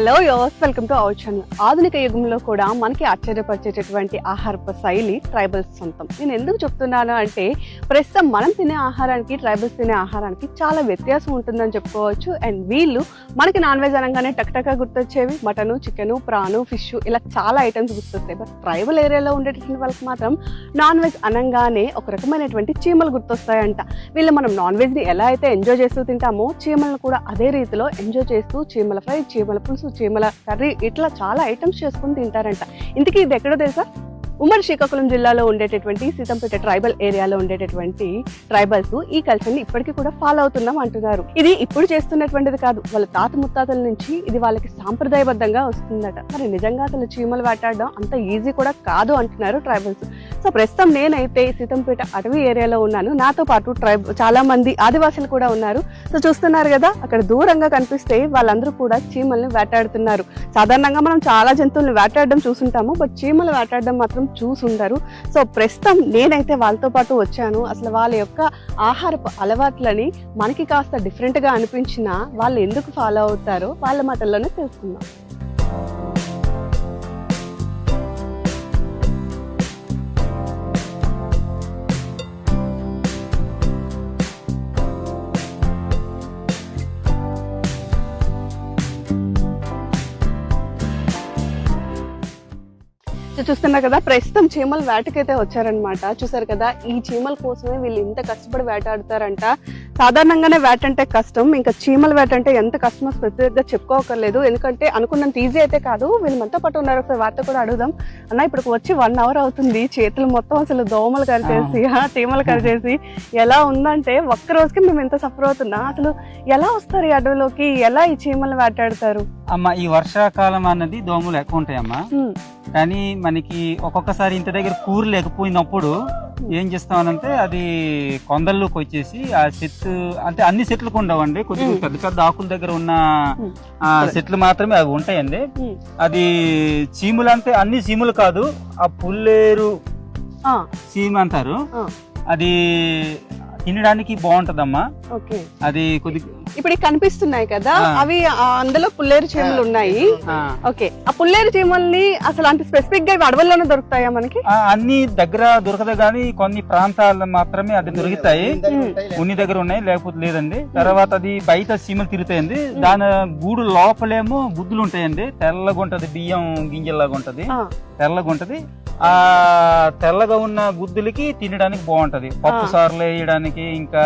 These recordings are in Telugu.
హలో యోస్ వెల్కమ్ టు అవర్ ఛానల్ ఆధునిక యుగంలో కూడా మనకి ఆశ్చర్యపరిచేటటువంటి ఆహారపు శైలి ట్రైబల్స్ సొంతం. నేను ఎందుకు చెప్తున్నాను అంటే ప్రస్తుతం మనం తినే ఆహారానికి ట్రైబల్స్ తినే ఆహారానికి చాలా వ్యత్యాసం ఉంటుందని చెప్పుకోవచ్చు. అండ్ వీళ్ళు మనకి నాన్ వెజ్ అనగానే టక్టకా గుర్తొచ్చేవి. మటను చికెను ప్రాను ఫిష్ ఇలా చాలా ఐటమ్స్ గుర్తొస్తాయి. బట్ ట్రైబల్ ఏరియాలో ఉండేటటువంటి వాళ్ళకి మాత్రం నాన్ వెజ్ అనగానే ఒక రకమైనటువంటి చీమలు గుర్తొస్తాయంట. వీళ్ళు మనం నాన్ వెజ్ని ఎలా అయితే ఎంజాయ్ చేస్తూ తింటామో చీమలను కూడా అదే రీతిలో ఎంజాయ్ చేస్తూ చీమల ఫ్రై చీమల పులుసు చీమల కర్రీ ఇట్లా చాలా ఐటమ్స్ చేసుకుని తింటారంట. ఇంతకీ ఇది ఎక్కడో తెలుసా? ఉమ్మడి శ్రీకాకుళం జిల్లాలో ఉండేటటువంటి సీతంపేట ట్రైబల్ ఏరియాలో ఉండేటటువంటి ట్రైబల్స్ ఈ కల్చర్ని ఇప్పటికీ కూడా ఫాలో అవుతున్నాం అంటున్నారు. ఇది ఇప్పుడు చేస్తున్నటువంటిది కాదు వాళ్ళ తాత ముత్తాతల నుంచి ఇది వాళ్ళకి సాంప్రదాయబద్ధంగా వస్తుందట. మరి నిజంగా అసలు చీమలు వేటాడడం అంత ఈజీ కూడా కాదు అంటున్నారు ట్రైబల్స్ సో ప్రస్తుతం నేనైతే సీతంపేట అటవీ ఏరియాలో ఉన్నాను. నాతో పాటు ట్రైబ్ చాలా మంది ఆదివాసులు కూడా ఉన్నారు. సో చూస్తున్నారు కదా అక్కడ దూరంగా కనిపిస్తే వాళ్ళందరూ కూడా చీమల్ని వేటాడుతున్నారు. సాధారణంగా మనం చాలా జంతువులను వేటాడడం చూసుంటాము బట్ చీమలు వేటాడడం మాత్రం చూసుండరు. సో ప్రస్తుతం నేనైతే వాళ్ళతో పాటు వచ్చాను. అసలు వాళ్ళ యొక్క ఆహారపు అలవాట్లని మనకి కాస్త డిఫరెంట్గా అనిపించినా వాళ్ళు ఎందుకు ఫాలో అవుతారో వాళ్ళ మాటల్లోనే తెలుసుకుందాం. చూస్తున్నారు కదా ప్రస్తుతం చీమలు వేటకైతే వచ్చారనమాట చూసారు కదా ఈ చీమల కోసమే వీళ్ళు ఇంత కష్టపడి వేటాడుతారంట. సాధారణంగానే వేట అంటే కష్టం. ఇంకా చీమల వేట అంటే ఎంత కష్టమో స్పెసిఫిక్గా చెప్పుకోకర్లేదు. ఎందుకంటే అనుకున్నంత ఈజీ అయితే కాదు. వీళ్ళు మనతో పాటు ఉన్నారు. ఒకసారి వార్త కూడా అడుగుదాం. అన్న ఇప్పుడు వచ్చి వన్ అవర్ అవుతుంది. చేతులు మొత్తం అసలు దోమలు కరిచేసి ఆ, చీమలు కరిచేసి ఎలా ఉందంటే ఒక్క రోజుకి మేము ఎంత సఫర్ అవుతున్నా. అసలు ఎలా వస్తారు ఈ అడవిలోకి? ఎలా ఈ చీమలు వేటాడతారు? అమ్మ ఈ వర్షాకాలం అన్నది దోమలు ఎక్కువ ఉంటాయమ్మా. కానీ మనకి ఒక్కొక్కసారి ఇంటి దగ్గర కూర లేకపోయినప్పుడు ఏం చేస్తామనంటే అది కొందల్లోకి వచ్చేసి ఆ చెట్టు అంటే అన్ని చెట్లకు ఉండవండి కొద్దిగా. పెద్ద పెద్ద ఆకుల దగ్గర ఉన్న చెట్లు మాత్రమే అవి ఉంటాయండి. అది చీములు అంటే అన్ని చీములు కాదు ఆ పుల్లేరు చీమ అంటారు. అది తినడానికి బాగుంటదమ్మా అది కొద్ది ఇప్పుడు కనిపిస్తున్నాయి కదా. అవి అందులో పుల్లేరు చీమలు ఉన్నాయి. ఓకే. ఆ పుల్లేరు చీమల్ని అసలు అంటే స్పెసిఫిక్గా అడవుల్లోనే దొరుకుతాయా మనకి? అన్ని దగ్గర దొరకదు కానీ కొన్ని ప్రాంతాల్లో మాత్రమే అది దొరుకుతాయి. ఉన్ని దగ్గర ఉన్నాయి లేకపోతే లేదండి. తర్వాత అది బయట సీమలు తిరుగుతాయండి. దాని గూడు లోపలేమో గుద్దులు ఉంటాయండి. తెల్లగా ఉంటది బియ్యం గింజల్లాగా ఉంటది. తెల్లగా ఉంటది. ఆ తెల్లగా ఉన్న గుద్దులకి తినడానికి బాగుంటది. పప్పు. సార్లు వేయడానికి ఇంకా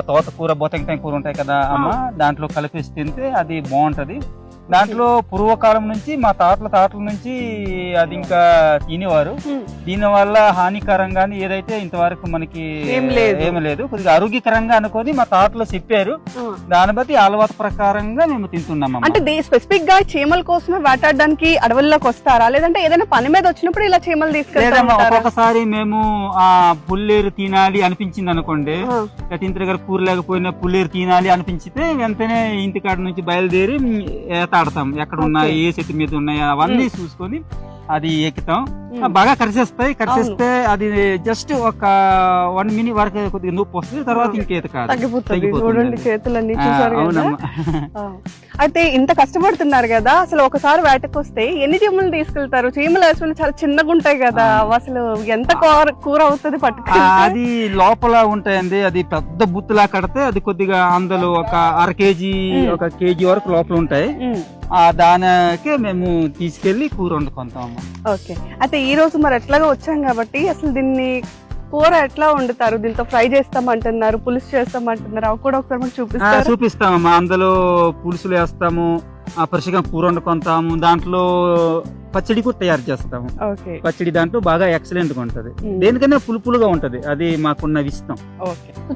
తోటకూర బొతంకాయ కూర ఉంటాయి కదా అమ్మ దాంట్లో కలిపేసి తింటే అది బాగుంటది. దాంట్లో పూర్వకాలం నుంచి మా తాతల తాతల నుంచి అది ఇంకా తినేవారు. దీని వల్ల హానికరం గాని ఏదైతే ఇంతవరకు మనకి ఏం లేదు. ఏమి లేదు కొద్దిగా ఆరోగ్యకరంగా అనుకొని మా తాతలు చెప్పారు. దాన్ని బట్టి అలవాటు ప్రకారంగా మేము తింటున్నాం అమ్మ. అంటే స్పెసిఫిక్గా చీమల కోసమే వేటాడడానికి అడవుల్లోకి వస్తారా లేదంటే ఏదైనా పని మీద వచ్చినప్పుడు ఇలా చీమలు తీసుకెళ్తా లేదమ్మా ఉంటారా ఒక్కొక్కసారి మేము ఆ పుల్లేరు తినాలి అనిపించింది అనుకోండి ఇంటి దగ్గర కూర లేకపోయినా పుల్లేరు తినాలి అనిపించితే వెంటనే ఇంటికాడ నుంచి బయలుదేరి ఏతాడతాం ఎక్కడ ఉన్నాయి ఏ చెట్టు మీద ఉన్నాయి అవన్నీ చూసుకొని అది ఎక్కుతాం. బాగా కరిసేస్తాయి. కరిసేస్తే అది జస్ట్ ఒక వన్ మినిట్ వరకు కొద్దిగా నొప్పి వస్తుంది. తర్వాత ఇంకేత కాదు. తగ్గిపోతుంది. చూడండి. చేతులన్నీ అవునమ్మా. అయితే ఇంత కష్టపడుతున్నారు కదా అసలు ఒకసారి వేటకు వస్తే ఎన్ని చీమలు తీసుకెళ్తారు? చీమలు అసలు చాలా చిన్నగా ఉంటాయి కదా అసలు ఎంత కూర కూర అవుతుంది పట్టుకు అది లోపల ఉంటాయండి అది పెద్ద బుత్తులా కడితే అది కొద్దిగా అందులో ఒక అర కేజీ ఒక కేజీ వరకు లోపల ఉంటాయి. ఆ దానికే మేము తీసుకెళ్ళి కూర వండుకుంటాం అమ్మ. ఓకే. అయితే ఈ రోజు మరి ఎట్లాగా వచ్చాం కాబట్టి అసలు దీన్ని కూర ఎట్లా వండుతారు? దీంతో ఫ్రై చేస్తామంటున్నారు పులుసు చేస్తామంటున్నారు. అవి కూడా ఒకసారి మాకు ఆ, చూపిస్తారు? చూపిస్తామమ్మా. అందులో పులుసులు వేస్తాము ఆ పరిశుగా కూర వండుకుంటాము. దాంట్లో పచ్చడి కూడా తయారు చేస్తాము. ఓకే. పచ్చడి దాంట్లో బాగా ఎక్సలెంట్గా ఉంటది. దేనికైనా పులుపులుగా ఉంటది. అది మాకున్న ఇష్టం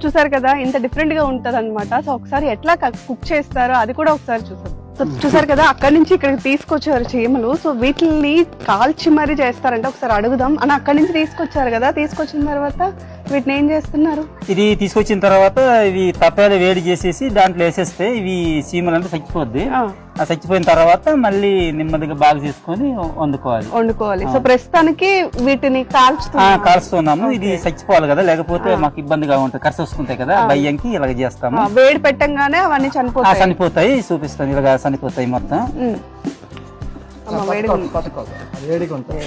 చూసారు కదా ఇంత డిఫరెంట్గా ఉంటది అనమాట సో ఒకసారి ఎట్లా కుక్ చేస్తారో అది కూడా ఒకసారి చూసారు చూసారు కదా అక్కడి నుంచి ఇక్కడికి తీసుకొచ్చారు చీమలు. సో వీటిని కాల్చి మరీ చేస్తారంటే. ఒకసారి అడుగుదాం. అని అక్కడి నుంచి తీసుకొచ్చారు కదా తీసుకొచ్చిన తర్వాత వీటిని ఏం చేస్తున్నారు? ఇది తీసుకొచ్చిన తర్వాత ఇవి తప్పేలు వేడి చేసేసి దాంట్లో వేసేస్తే ఇవి సీమలు అంటే చచ్చిపోద్ది. ఆ, ఆ చచ్చిపోయిన తర్వాత మళ్ళీ నెమ్మదిగా బాగా చేసుకొని వండుకోవాలి. వండుకోవాలి. సో ప్రస్తుతానికి వీటిని ఆ, కాల్చుతున్నారు కాల్స్తున్నాము ఇది చచ్చిపోవాలి కదా లేకపోతే మాకు ఇబ్బందిగా ఉంటుంది. ఖర్చు వస్తుంటాయి కదా భయ్యంకి ఇలాగ చేస్తాము. వేడి పెట్టంగానే అవన్నీ చనిపోతాయి. చనిపోతాయి. చూపిస్తాను ఇలాగ చనిపోతాయి మొత్తం. వేడిగా ఉంది.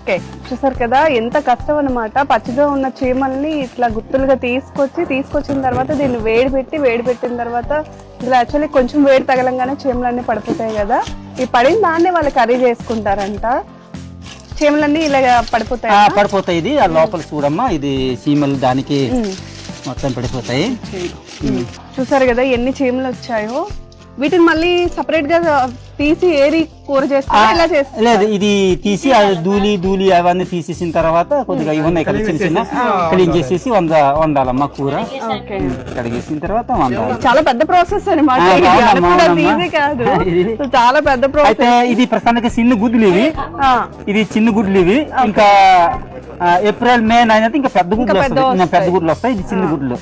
ఓకే. చూసారు కదా ఎంత కష్టం అన్నమాట పచ్చిగా ఉన్న చీమల్ని ఇట్లా గుత్తులుగా తీసుకొచ్చి తీసుకొచ్చిన తర్వాత దీన్ని వేడి పెట్టి వేడి పెట్టిన తర్వాత ఇందులో యాక్చువల్లీ కొంచెం వేడి తగలంగానే చీమలన్నీ పడిపోతాయి కదా. ఈ పడిన దాన్ని వాళ్ళు కర్రీ చేసుకుంటారంట. చీమలన్నీ ఇలా పడిపోతాయి? పడిపోతాయి ఇది. ఆ లోపల చూడమ్మా ఇది సీమలు దానికి మొత్తం పడిపోతాయి. చూసారు కదా ఎన్ని చీమలు వచ్చాయో. వీటిని మళ్ళీ సపరేట్గా తీసి ఏరి కూర చేస్తారు? ఇలా చేస్తారు? లేదు ఇది తీసి ఆ ధూళి ధూళి అవన్నీ తీసేసిన తర్వాత కొద్దిగా ఇవి ఉన్నాయి కదా చిన్న చిన్న క్లీన్ చేసేసి వంద వండాలమ్మా కూర. ఓకే. కడిగేసిన తర్వాత వండాలి చాలా పెద్ద ప్రాసెస్ అనమాట. ఈజీ కాదు. చాలా పెద్ద ప్రాసెస్ అయితే ఇది ప్రస్తుతానికి చిన్న గుడ్లు ఇవి. ఇది చిన్న గుడ్లు ఇవి. ఇంకా ఏప్రిల్ మే నైన్ ఇంకా పెద్ద గుడ్లు పెద్ద వస్తాయి. పెద్ద. గుడ్లు వస్తాయి. ఇది చిన్న గుడ్లు.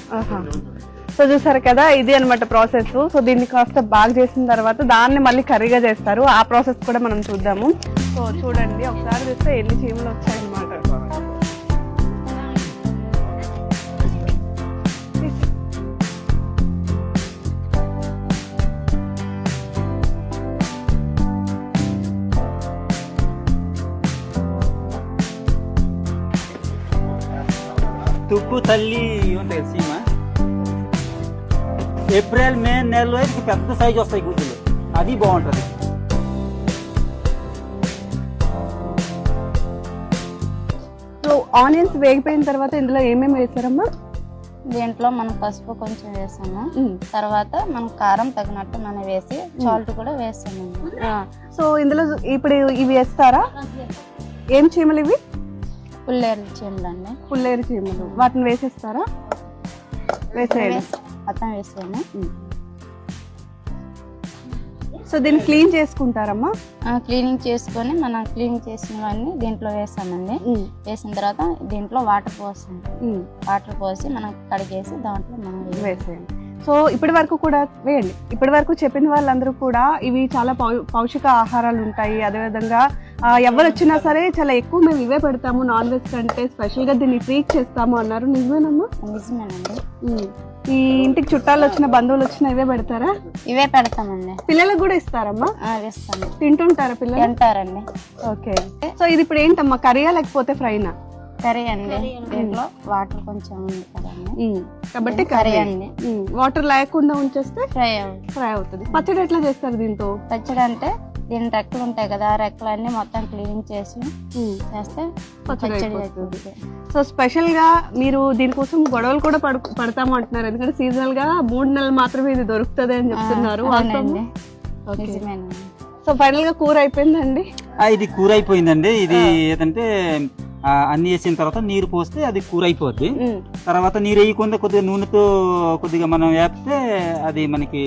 సో చూసారు కదా ఇది అన్నమాట ప్రాసెస్ సో దీన్ని కాస్త బాగా చేసిన తర్వాత దాన్ని మళ్ళీ కర్రీగా చేస్తారు. ఆ ప్రాసెస్ కూడా మనం చూద్దాము. సో చూడండి ఒకసారి చూస్తే ఎన్ని చీమలు వచ్చాయన్నమాట తుప్పు తల్లి ఉంటాయి కదా సీమ ఏప్రిల్ మే నెలలో ఇది పెద్ద సైజు వస్తాయి గుడ్లు. అది బాగుంటది. సో ఆనియన్స్ వేగిపోయిన తర్వాత ఇందులో ఏమేమి వేసారమ్మా దీంట్లో మనం పసుపు కొంచెం వేసాము. తర్వాత మనం కారం తగినట్టు మనం వేసి సాల్ట్ కూడా వేసాము. ఆ, సో ఇందులో ఇప్పుడు ఇవి వేస్తారా? ఏం చీమలు ఇవి? పుల్లేరు చీమలండి. పుల్లేరు చీమలు. వాటిని వేసేస్తారా? వేసేయండి. మొత్తం వేసాము సో దీన్ని క్లీన్ చేసుకుంటారమ్మా? క్లీనింగ్ చేసుకొని మనం క్లీన్ చేసినవన్నీ దీంట్లో వేసామండి వేసిన తర్వాత దీంట్లో వాటర్ ఉమ్, వాటర్ పోసి మనం కడిగేసి దాంట్లో మనం. వేసేయండి. సో ఇప్పటి వరకు కూడా వేయండి. ఇప్పటి వరకు చెప్పిన వాళ్ళందరూ కూడా ఇవి చాలా పౌ- పౌష్టిక ఆహారాలు ఉంటాయి. అదేవిధంగా ఎవరు వచ్చినా సరే చాలా ఎక్కువ మేము ఇవే పెడతాము. నాన్ వెజ్ కంటే స్పెషల్గా దీన్ని ట్రీట్ చేస్తాము అన్నారు. నిజమేనమ్మా? నిజమేనండి. ఈ ఇంటికి చుట్టాలు వచ్చిన బంధువులు వచ్చిన ఇవే పెడతారా? ఇవే పెడతామండి. పిల్లలకు కూడా ఇస్తారమ్మా? ఆ, వేస్తాము తింటుంటారా పిల్లలు? తింటారండి. ఓకే. సో ఇది ఇప్పుడు ఏంటమ్మా కర్రీయా లేకపోతే ఫ్రైనా? కర్రీ అండి. దీంట్లో వాటర్ కొంచెం ఉంది కదండి. కాబట్టి కర్రీ అండి. వాటర్ లేకుండా ఉంచేస్తే ఫ్రై అవుతుంది. ఫ్రై అవుతుంది. పచ్చడి ఎట్లా చేస్తారు దీంతో? పచ్చడి అంటే దీని రెక్కలు ఉంటాయి కదా ఆ రెక్కలన్నీ మొత్తం క్లీనింగ్ చేసి చేస్తే పచ్చడి సో స్పెషల్గా మీరు దీనికోసం గొడవలు కూడా పడు పడతాము అంటున్నారు. ఎందుకంటే సీజనల్గా మూడు నెలలు మాత్రమే ఇది దొరుకుతుంది అని చెప్తున్నారు సో ఫైనల్గా కూర అయిపోయిందండి? ఆ, ఇది కూర అయిపోయిందండి. ఇది ఏదంటే అన్ని వేసిన తర్వాత నీరు పోస్తే అది కూర అయిపోద్ది. తర్వాత నీరు వేయకుండా కొద్దిగా నూనెతో కొద్దిగా మనం వేపితే అది మనకి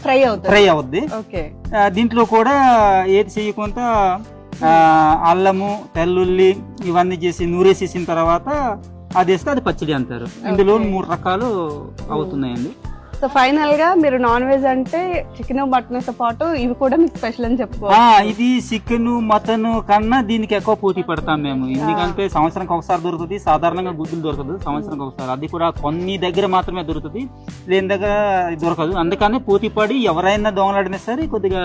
ఫ్రై ఫ్రై అవుద్ది. దీంట్లో కూడా ఏది చేయకుండా ఆ, అల్లము తెల్లుల్లి ఇవన్నీ చేసి నూరేసేసిన తర్వాత అది వేస్తే అది పచ్చడి అంటారు. ఇందులో మూడు రకాలు అవుతున్నాయండి. సో ఫైనల్గా మీరు నాన్ వెజ్ అంటే చికెన్ మటన్తో పాటు ఇవి కూడా మీకు స్పెషల్ అని ఆ ఇది చికెన్ మటన్ కన్నా దీనికి ఎక్కువ పోటీ పడతాం మేము. ఎందుకంటే సంవత్సరానికి ఒకసారి దొరుకుతుంది సాధారణంగా గుడ్డులు దొరకదు సంవత్సరానికి ఒకసారి. అది కూడా కొన్ని దగ్గర మాత్రమే దొరుకుతుంది లేని దగ్గర దొరకదు. అందుకని పోటీ పడి ఎవరైనా దొంగలాడినా సరే కొద్దిగా.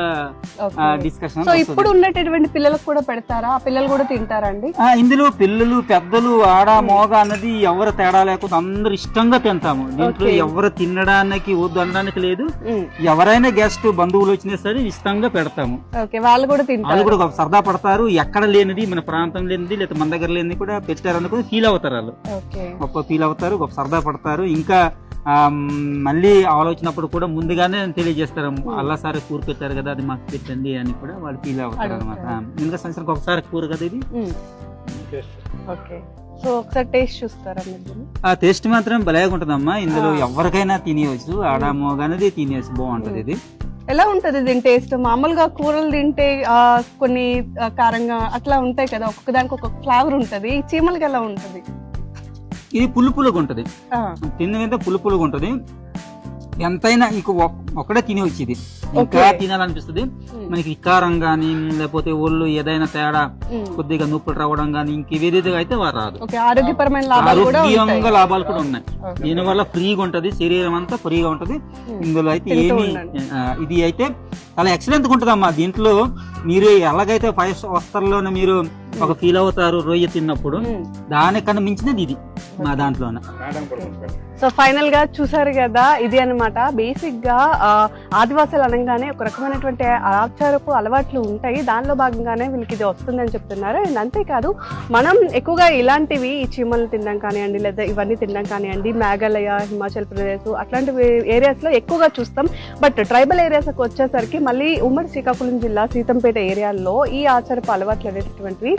డిస్కషన్ సో ఇప్పుడు ఉండేటటువంటి పిల్లలకు కూడా పెడతారా? ఆ పిల్లలు కూడా తింటారా అండి ఆ, ఇందులో పిల్లలు పెద్దలు ఆడ మోగ అన్నది ఎవరు తేడా లేకుండా అందరు ఇష్టంగా తింటాము. దీంట్లో. ఎవరు తినడానికి వద్దు అనడానికి లేదు. ఎవరైనా గెస్ట్ బంధువులు వచ్చినా సరే ఇష్టంగా పెడతాము. ఓకే వాళ్ళు కూడా వాళ్ళు కూడా సరదా పడతారు. ఎక్కడ లేనిది మన ప్రాంతం లేనిది లేదా మన దగ్గర లేనిది కూడా పెట్టారు అనుకుని ఫీల్ అవుతారు వాళ్ళు. ఓకే. గొప్ప ఫీల్ అవుతారు గొప్ప సరదా పడతారు. ఇంకా ఆ, మళ్ళీ ఆలోచనప్పుడు కూడా ముందుగానే తెలియజేస్తారు. అల్లా సారే కూర పెట్టారు కదా అది మాకు పెట్టండి అని కూడా వాళ్ళు ఫీల్ అవుతారు అనమాట ఇంకా సంవత్సరానికి ఒకసారి కూర కదా ఇది. ఓకే. సో ఒకసారి టేస్ట్ చూస్తారా మీరు? ఆ టేస్ట్ మాత్రం భలేగా ఉంటుందమ్మా. ఇందులో ఎవరికైనా తినేయచ్చు. ఆడ మోగనేది తినేయచ్చు బాగుంటది ఇది. ఎలా ఉంటది దీని టేస్ట్? మామూలుగా కూరలు తింటే ఆ, కొన్ని కారంగా అట్లా ఉంటాయి కదా ఒక్కొక్క దానికి ఒక్కొక్క ఫ్లేవర్ ఉంటది. ఈ చీమలకి ఎలా ఉంటది? ఇది పుల్లు పుల్లుగా ఉంటది ఆ, తిన్నదంటే పుల్లు పుల్లుగా ఉంటది ఎంతైనా ఇక ఒక్కడే తిని వచ్చేది. ఇంకా. తినాలనిపిస్తుంది. మనకి వికారం గానీ లేకపోతే ఒళ్ళు ఏదైనా తేడా. కొద్దిగా నొప్పులు రావడం గానీ ఇంకేదేదో అయితే రాదు. ఆరోగ్యపరమైన ఆరోగ్యంగా లాభాలు కూడా ఉన్నాయి. దీని వల్ల ఫ్రీగా ఉంటది శరీరం అంతా ఫ్రీగా ఉంటది. ఇందులో అయితే ఏమి ఇది అయితే చాలా ఎక్సలెంట్ ఉంటదమ్మా. దీంట్లో మీరు ఎలాగైతే ఫైవ్ వస్త్రంలోనే మీరు ఒక ఫీల్ అవుతారు రొయ్య తిన్నప్పుడు. దానికన్నా మించినది ఇది మా దాంట్లోనే. సో ఫైనల్గా చూసారు కదా ఇది అన్నమాట. బేసిక్గా ఆదివాసులు అనగానే ఒక రకమైనటువంటి ఆచారపు అలవాట్లు ఉంటాయి. దానిలో భాగంగానే వీళ్ళకి ఇది వస్తుందని చెప్తున్నారు. అండ్ అంతేకాదు మనం ఎక్కువగా ఇలాంటివి ఈ చీమలు తినడం కానివ్వండి లేదా ఇవన్నీ తినడం కానివ్వండి మేఘాలయ హిమాచల్ ప్రదేశ్ అట్లాంటి ఏరియాస్లో ఎక్కువగా చూస్తాం. బట్ ట్రైబల్ ఏరియాస్ వచ్చేసరికి మళ్ళీ ఉమ్మడి శ్రీకాకుళం జిల్లా సీతంపేట ఏరియాల్లో ఈ ఆచారపు అలవాట్లు అనేటటువంటివి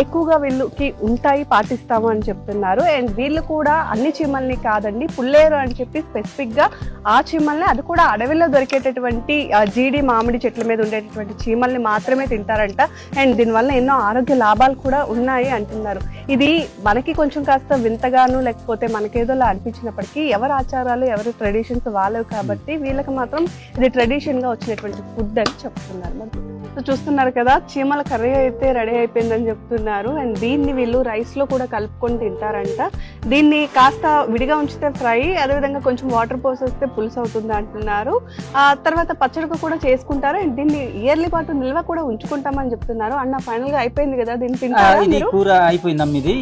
ఎక్కువగా వీళ్ళకి ఉంటాయి పాటిస్తాము అని చెప్తున్నారు. అండ్ వీళ్ళు కూడా అన్ని చీమల్ని కాదండి పుల్లేరు అని చెప్పి స్పెసిఫిక్గా ఆ చీమల్ని అది కూడా అడవిలో దొరికేటటువంటి జీడి మామిడి చెట్ల మీద ఉండేటటువంటి చీమల్ని మాత్రమే తింటారంట. అండ్ దీనివల్ల ఎన్నో ఆరోగ్య లాభాలు కూడా ఉన్నాయి అంటున్నారు. ఇది మనకి కొంచెం కాస్త వింతగాను లేకపోతే మనకేదోలా అనిపించినప్పటికీ ఎవరి ఆచారాలు ఎవరి ట్రెడిషన్స్ వాళ్ళవి కాబట్టి వీళ్ళకి మాత్రం ఇది ట్రెడిషన్గా వచ్చినటువంటి ఫుడ్ అని చెప్తున్నారు. సో చూస్తున్నారు కదా చీమల కర్రీ అయితే రెడీ అయిపోయిందని చెప్తున్నారు. అండ్ దీన్ని వీళ్ళు రైస్లో కూడా కలుపుకొని తింటారంట. దీన్ని కాస్త విడిగా ఉంచితే ఫ్రై అదేవిధంగా కొంచెం వాటర్ పోసేస్తే పులుసు అవుతుంది అంటున్నారు. ఆ తర్వాత పచ్చడిగా కూడా చేసుకుంటారు. అండ్ దీన్ని ఇయర్లీ పాటు నిల్వ కూడా ఉంచుకుంటామని చెప్తున్నారు. అన్న ఫైనల్గా అయిపోయింది కదా దీన్ని తింటారా కూర అయిపోయిందమ్మ ఇది.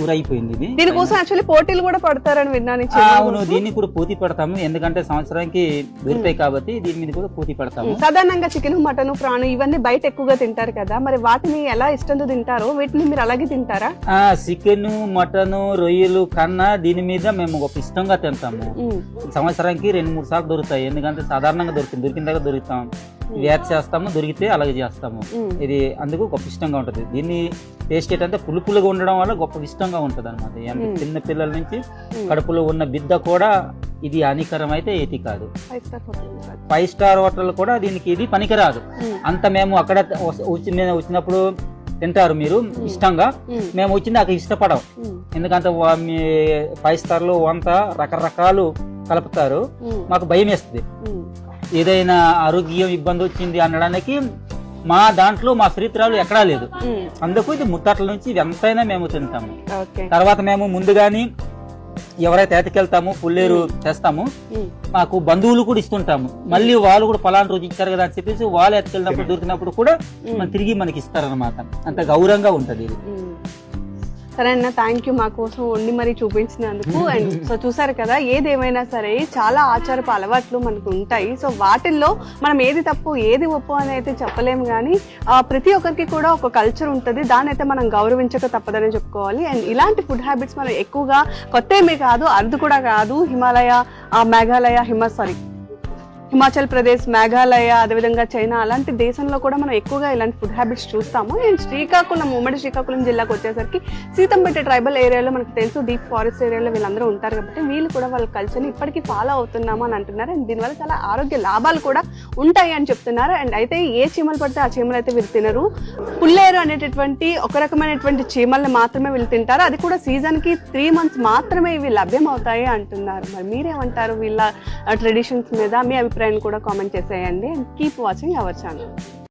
కూర అయిపోయింది ఇది. దీనికోసం యాక్చువల్లీ పోటీలు కూడా పడతారని విన్నాను అవును. దీన్ని కూడా పోటీ పడతాము. ఎందుకంటే సంవత్సరానికి దొరుకుతాయి కాబట్టి దీని మీద కూడా పోటీ పడతాము. సాధారణంగా చికెన్ మటన్ ప్రాణం ఇవన్నీ బయట ఎక్కువగా తింటారు కదా మరి వాటిని ఎలా ఇష్టంతో తింటారో? వీటిని మీరు అలాగే తింటారా? ఆ చికెన్ మటన్ రొయ్యలు కన్నా దీని మీద మేము ఒక ఇష్టంగా తింటాము. సంవత్సరానికి రెండు మూడు సార్లు దొరుకుతాయి. ఎందుకంటే సాధారణంగా దొరుకుతుంది దొరికిన దగ్గర దొరుకుతాం. వేట్ చేస్తాము దొరికితే అలాగే చేస్తాము. ఇది అందుకు గొప్ప ఇష్టంగా ఉంటుంది. దీన్ని టేస్ట్ ఏంటంటే పులు పులుగా ఉండడం వల్ల గొప్ప ఇష్టంగా ఉంటుంది అనమాట. చిన్న పిల్లల నుంచి. కడుపులో ఉన్న బిడ్డ కూడా ఇది హానికరం అయితే ఏది కాదు. ఫైవ్ స్టార్ హోటల్ కూడా దీనికి ఇది పనికిరాదు. అంత మేము అక్కడ వచ్చినప్పుడు తింటారు మీరు ఇష్టంగా. మేము వచ్చింది అక్కడ ఇష్టపడం ఎందుకంటే ఫైవ్ స్టార్లో వంత రకరకాలు కలుపుతారు. మాకు భయం వేస్తుంది. ఏదైనా ఆరోగ్యం ఇబ్బంది వచ్చింది అనడానికి మా దాంట్లో మా చరిత్రలు ఎక్కడా లేదు. అందుకు ఇది ముత్తట్ల నుంచి ఎంతైనా మేము తింటాము. తర్వాత మేము ముందుగాని ఎవరైతే ఎతకెళ్తాము పుల్లేరు చేస్తాము మాకు బంధువులు కూడా ఇస్తుంటాము. మళ్ళీ వాళ్ళు కూడా పలానా రోజు ఇచ్చారు కదా అని చెప్పేసి వాళ్ళు ఎత్తుకెళ్ళినప్పుడు దొరికినప్పుడు కూడా మనం తిరిగి మనకి ఇస్తారనమాట అంత గౌరవంగా ఉంటది ఇది. సరే అన్న థ్యాంక్ యూ మా కోసం వండి మరీ చూపించినందుకు. అండ్ సో చూసారు కదా ఏదేమైనా సరే చాలా ఆచారపు అలవాట్లు మనకు ఉంటాయి. సో వాటిల్లో మనం ఏది తప్పు ఏది ఒప్పు అని అయితే చెప్పలేము కానీ ప్రతి ఒక్కరికి కూడా ఒక కల్చర్ ఉంటుంది. దాని అయితే మనం గౌరవించక తప్పదని చెప్పుకోవాలి. అండ్ ఇలాంటి ఫుడ్ హ్యాబిట్స్ మనం ఎక్కువగా కొత్త ఏమీ కాదు అర్ధ కూడా కాదు. హిమాలయ మేఘాలయ హిమ సారీ హిమాచల్ ప్రదేశ్ మేఘాలయ అదేవిధంగా చైనా అలాంటి దేశంలో కూడా మనం ఎక్కువగా ఇలాంటి ఫుడ్ హ్యాబిట్స్ చూస్తాము. అండ్ శ్రీకాకుళం ఉమ్మడి శ్రీకాకుళం జిల్లాకు వచ్చేసరికి సీతంపేట ట్రైబల్ ఏరియాలో మనకు తెలుసు డీప్ ఫారెస్ట్ ఏరియాలో వీళ్ళందరూ ఉంటారు కాబట్టి వీళ్ళు కూడా వాళ్ళ కల్చర్ని ఇప్పటికీ ఫాలో అవుతున్నాము అని అంటున్నారు. అండ్ దీనివల్ల చాలా ఆరోగ్య లాభాలు కూడా ఉంటాయి అని చెప్తున్నారు. అండ్ అయితే ఏ చీమలు పడితే ఆ చీమలు అయితే వీళ్ళు తినరు. పుల్లేరు అనేటటువంటి ఒక రకమైనటువంటి చీమల్ని మాత్రమే వీళ్ళు తింటారు. అది కూడా సీజన్కి త్రీ మంత్స్ మాత్రమే ఇవి లభ్యం అవుతాయి అంటున్నారు. మరి మీరేమంటారు వీళ్ళ ట్రెడిషన్స్ మీద? మీ అభిప్రాయాన్ని కూడా కామెంట్ చేసేయండి and keep watching our channel